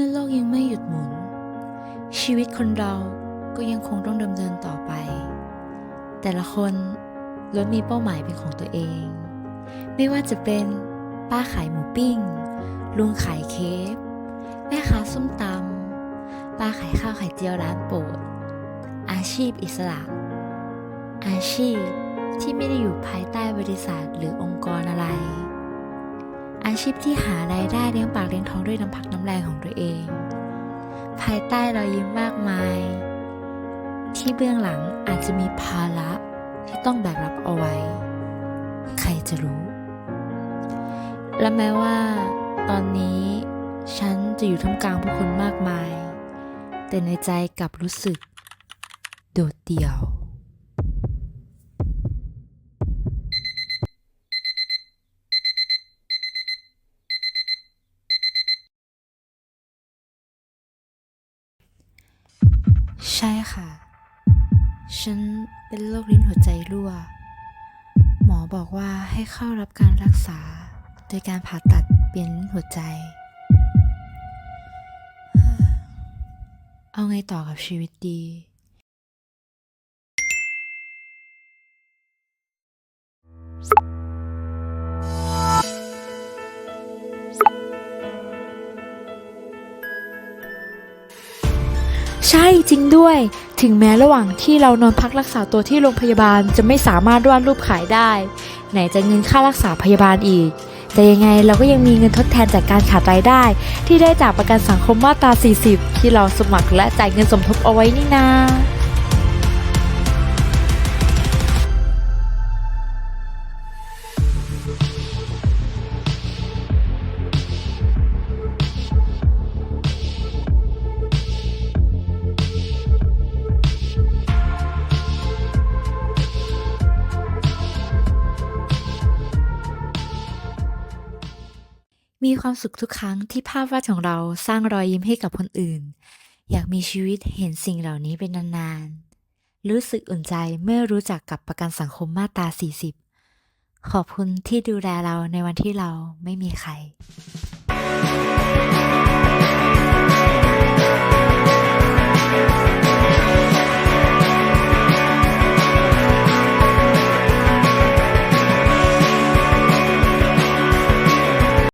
มื่อโลกยังไม่หยุดหมุน ชีวิตคนเราก็ยังคงต้องดำเนินต่อไป แต่ละคนล้วนมีเป้าหมายเป็นของตัวเอง ไม่ว่าจะเป็นป้าขายหมูปิ้ง ลุงขายเค้กแม่ค้าส้มตำป้าขายข้าวไข่เจียวร้านโปรด อาชีพอิสระ อาชีพที่ไม่ได้อยู่ภายใต้บริษัทหรือองค์กรอะไร ชีพที่หารายได้เลี้ยงปากเลี้ยงท้องด้วยน้ำพักน้ำแรงของตัวเอง ภายใต้รอยยิ้มมากมาย ที่เบื้องหลังอาจจะมีภาระที่ต้องแบกรับเอาไว้ ใครจะรู้ และแม้ว่า ตอนนี้ฉันจะอยู่ท่ามกลางผู้คนมากมาย แต่ในใจกลับรู้สึก โดดเดี่ยว ใช่ค่ะ ฉันเป็นโรคลิ้นหัวใจรั่ว หมอบอกว่าให้เข้ารับการรักษา โดยการผ่าตัดเปลี่ยนหัวใจ เอาไงต่อกับชีวิตดี ใช่จริงด้วย ถึงแม้ระหว่างที่เรานอนพักรักษาตัวที่โรงพยาบาลจะไม่สามารถวาดรูปขายได้ ไหนจะเงินค่ารักษาพยาบาลอีก แต่ยังไงเราก็ยังมีเงินทดแทนจากการขาดรายได้ ที่ได้จากประกันสังคมมาตรา 40 ที่เราสมัครและจ่ายเงินสมทบเอาไว้นี่นา มีความสุขทุกครั้งที่ภาพวาดของเราสร้างรอยยิ้มให้กับคนอื่น อยากมีชีวิตเห็นสิ่งเหล่านี้เป็นนานๆ รู้สึกอุ่นใจเมื่อรู้จักกับประกันสังคมมาตรา 40 ขอบคุณที่ดูแลเราในวันที่เราไม่มีใคร